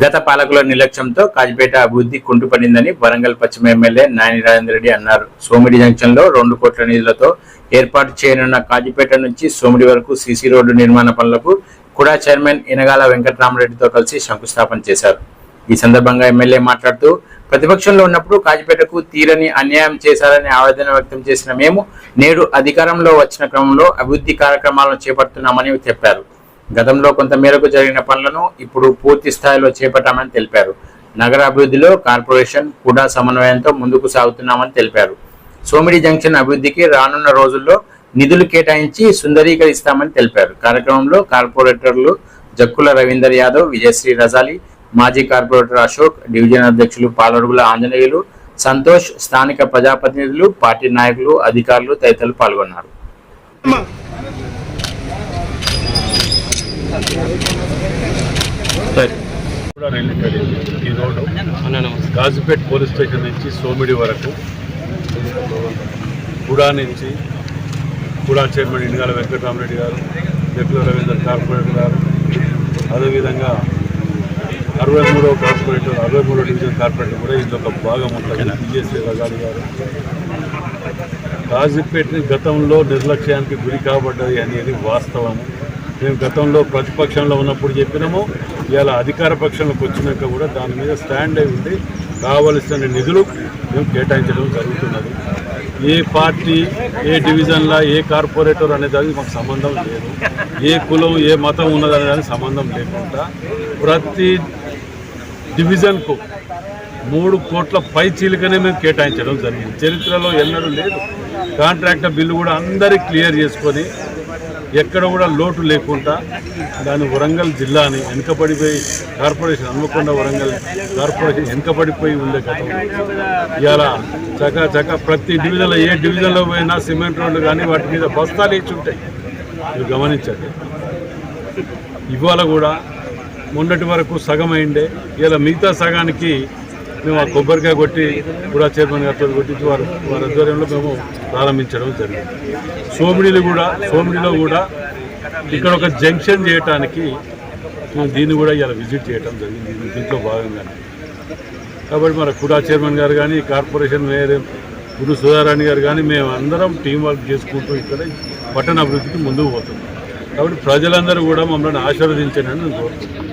గత పాలకుల నిర్లక్ష్యంతో కాజిపేట అభివృద్ధి కుంటుపడిందని వరంగల్ పశ్చిమ ఎమ్మెల్యే నాని రాజేంద్ర రెడ్డి అన్నారు. సోమిడి జంక్షన్లో రెండు కోట్ల నిధులతో ఏర్పాటు చేయనున్న కాజిపేట నుంచి సోమిడి వరకు సీసీ రోడ్డు నిర్మాణ పనులకు కూడా చైర్మన్ ఇనగాల వెంకటరామరెడ్డితో కలిసి శంకుస్థాపన చేశారు. ఈ సందర్భంగా ఎమ్మెల్యే మాట్లాడుతూ ప్రతిపక్షంలో ఉన్నప్పుడు కాజిపేటకు తీరని అన్యాయం చేశారని ఆవేదన వ్యక్తం చేసిన మేము నేడు అధికారంలో వచ్చిన క్రమంలో అభివృద్ధి కార్యక్రమాలను చేపడుతున్నామని చెప్పారు. గతంలో కొంత మేరకు జరిగిన పనులను ఇప్పుడు పూర్తి స్థాయిలో చేపట్టామని తెలిపారు. నగర అభివృద్ధిలో కార్పొరేషన్ కూడా సమన్వయంతో ముందుకు సాగుతున్నామని తెలిపారు. సోమిడి జంక్షన్ అభివృద్ధికి రానున్న రోజుల్లో నిధులు కేటాయించి సుందరీకరిస్తామని తెలిపారు. కార్యక్రమంలో కార్పొరేటర్లు జక్కుల రవీందర్ యాదవ్ విజయశ్రీ రజాలి మాజీ కార్పొరేటర్ అశోక్ డివిజన్ అధ్యక్షులు పాలడుగుల ఆంజనేయులు సంతోష్ స్థానిక ప్రజాప్రతినిధులు పార్టీ నాయకులు అధికారులు తదితరులు పాల్గొన్నారు. కూడా రిలేటెడ్ ఈ రోడ్డు గాజుపేట్ పోలీస్ స్టేషన్ నుంచి సోమిడి వరకు కుడా నుంచి కుడా చైర్మన్ ఇండిగాల వెంకటరామరెడ్డి గారు జక్కుల రవీందర్ కార్పొరేటర్ గారు అదేవిధంగా అరవై మూడవ కార్పొరేటర్ అరవై మూడో డివిజన్ కార్పొరేటర్ కూడా ఇందులో ఒక భాగం ఉంటుంది బిఎస్సీ రగాడి గారు. కాజీపేటని గతంలో నిర్లక్ష్యానికి గురి కాబడ్డది అనేది వాస్తవము. మేము గతంలో ప్రతిపక్షంలో ఉన్నప్పుడు చెప్పినాము. ఇవాళ అధికార పక్షంలోకి వచ్చినాక కూడా దాని మీద స్టాండ్ అయి ఉండి కావలసిన నిధులు మేము కేటాయించడం జరుగుతున్నది. ఏ పార్టీ ఏ డివిజన్లా ఏ కార్పొరేటర్ అనేదానికి మాకు సంబంధం లేదు. ఏ కులం ఏ మతం ఉన్నదనే దానికి సంబంధం లేకుండా ప్రతి డివిజన్కు మూడు కోట్ల పై చీలికనే మేము కేటాయించడం జరిగింది. చరిత్రలో ఎన్నడూ లేదు. కాంట్రాక్టర్ బిల్లు కూడా అందరి క్లియర్ చేసుకొని ఎక్కడ కూడా లోటు లేకుండా దాని వరంగల్ జిల్లాని వెనుకబడిపోయి కార్పొరేషన్ హన్మకొండ వరంగల్ కార్పొరేషన్ వెనుకబడిపోయి ఉండే గతంలో ఇలా చక చక ప్రతి డివిజన్లో ఏ డివిజన్లో పోయినా సిమెంట్ రోడ్లు కానీ వాటి మీద బస్తాలు ఇచ్చి ఉంటాయి. మీరు గమనించండి. ఇవాళ కూడా మొన్నటి వరకు సగం అయిండే. ఇలా మిగతా సగానికి మేము ఆ కొబ్బరికాయ కొట్టి కూడా చైర్మన్ గారితో కొట్టించి వారు వారి ఆధ్వర్యంలో మేము ప్రారంభించడం జరిగింది. సోమిడిలు కూడా సోమిడిలో కూడా ఇక్కడ ఒక జంక్షన్ చేయటానికి మేము దీన్ని కూడా ఇలా విజిట్ చేయడం జరిగింది. దీంట్లో భాగంగానే. కాబట్టి మన కుడా చైర్మన్ గారు కానీ కార్పొరేషన్ మేయర్ గురు సుధారాణి గారు కానీ మేము అందరం టీం వర్క్ చేసుకుంటూ ఇక్కడ పట్టణ అభివృద్ధికి ముందుకు పోతున్నాం. కాబట్టి ప్రజలందరూ కూడా మమ్మల్ని ఆశీర్వదించండి నేను కోరుతున్నాను